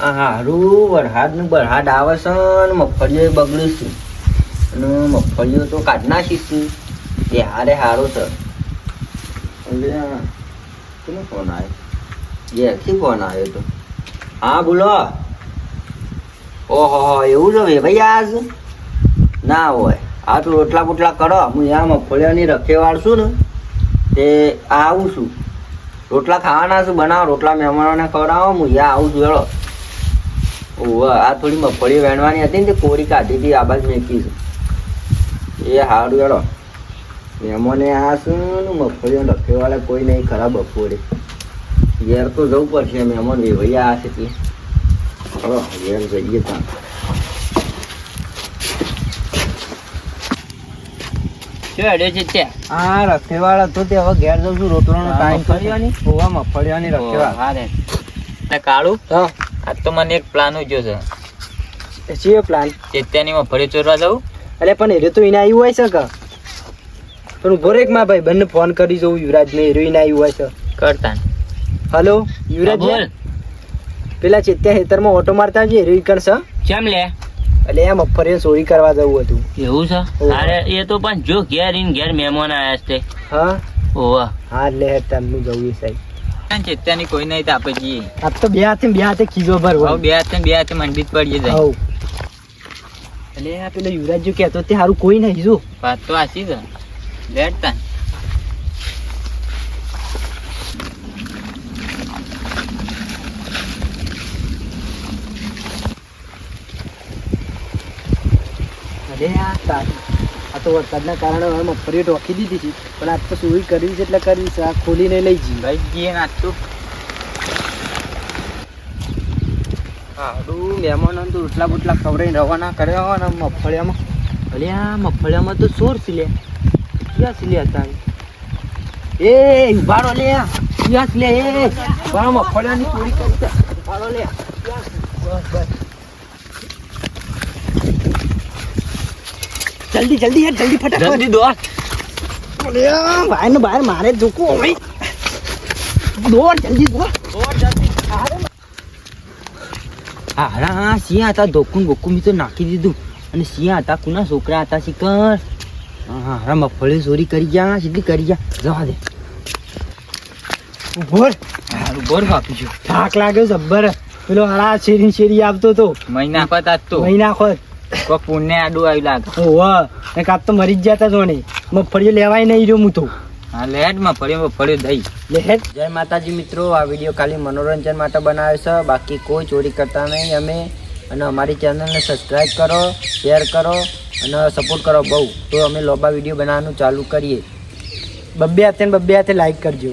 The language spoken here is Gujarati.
આ હારું વરસાદ આવે છે ને મગફળીઓ બગડીશું અને મગફળીઓ તો કાઢી નાખીશું એ હારે સારું છે. કોનો ફોન આવ્યો યસથી ફોન તો. હા, બોલો. ઓહો, એવું છે ભાઈ ભાઈ આજ? ના હોય. આ તો રોટલા બોટલા કરો. હું આ મગફળીઓની રખે વાળશું ને, તે આવું છું. રોટલા ખાવાના છું, બનાવો. રોટલા મહેમાનોને ખવડાવો. હું અહીંયા આવું છું, હેળો. ઓવે આ થોડી મગફળી વેણવાની હતી ને તે કોરી કાઢી હતી આ બાજુ મેકી છે. એ હારું હેળો મહેમાને આ શું મગફળીઓ રખેવાળા કોઈ નહીં ખરાબ બપોરે. ઘેર તો જવું પડશે મહેમાન વેવૈયા આ છે એટલે ચલો ઘેર જઈએ ત્યાં. આ રખેવાળ હતો તે હવે ઘેર જઉં છું રોટલાનો ટાઈમ મગફળીઓની? ઓવા મગફળીઓની રખેવાળ. તે કાળું? હા. આજ તો મને એક પ્લાન ઉજ્યો છે. છે પ્લાન ચેત્યાની માં ફરી ચોરવા જવું અરે પણ હીરો તો એને આવ્યું હોય છે કે? પણ ઊભો રે માં ભાઈ બંને ફોન કરી જોઉં યુવરાજ ને હિરોઈન આવ્યું હોય છે. કરતા હલો યુવરાજ બોલ. પેલા ચેત્યા હેતરમાં ઓટો મારતા છે હિરોઈન કરશે? છે કેમ લે? એટલે એમ મગફળીઓ ચોરી કરવા જવું હતું. એવું છે. અરે એ તો પણ જો ઘેર ઇન ઘેર મહેમાન આયા છે હા? ઓવા હા લે તમને જવું સાહેબ ચેત્યાની કોઈ નહીં તો આપણે જઈએ. આપ તો બે હાથે બે હાથે ખીજો ભર હવે બે હાથે બે હાથે મંડિત પડીએ જાય. હવ એટલે આ પેલો યુવરાજ જો કહેતો તે સારું કોઈ નહીં જો. વાત તો આશી છે. બેઠતા અરે આ આ તો વરસાદના કારણે હવે મગફળી ઢોકી દીધી છે. પણ આજ તો ચોરી કરી છે એટલે કરી છે. આ ખોલીને લઈ જઈએ. ભાઈ જઈએ ને આજ તો હારું મહેમાનો તો રોટલા બોટલા ખવડાવીને રવાના કર્યા ને મગફળિયામાં. ભલે આ મગફળિયામાં તો સોર સિલે. ક્યાં સિલે હતા? એ ઉભારો લે. ક્યાં સિલે? એ મગફળિયાની ચોરી કરી ઉભારો લે? બસ બસ. જલ્દી જલ્દી યાર જલ્દી ફટાફટ. જલ્દી દોડ. અરે ભાઈ ને બહાર મારે જોકો ભાઈ દોડ જલ્દી દોડ. હા હા સિંહ હતા ધોકું બોકું તો નાખી દીધું. અને સિંહ હતા કુના છોકરા હતા શિકર. હા મગફળી ચોરી કરી ગયા સીધી કરી ગયા. જવા દે. ઉભોર ઉભોર કાપી છું થાક લાગ્યો જબ્બર. પેલો હરા શેરી શેરી આવતો તો. મહિના આજ તો. મહિના ખોત કોઈ પુણ્ય આડું આવ્યું લાગે. ઓહ કાપ તો મરી જ જતા જોણે મગફળીઓ લેવાય નહીં રહ્યો હું તો હા લેટમાં પડ્યો પડ્યો દઈ. લેટ જય માતાજી મિત્રો આ વીડિયો ખાલી મનોરંજન માટે બનાવ્યો છે. બાકી કોઈ ચોરી કરતા નહીં અમે. અને અમારી ચેનલને સબસ્ક્રાઈબ કરો શેર કરો અને સપોર્ટ કરો બહુ. તો અમે લોબા વીડિયો બનાવવાનું ચાલુ કરીએ. બબ્બે હાથે ને બબ્બે હાથે લાઈક કરજો.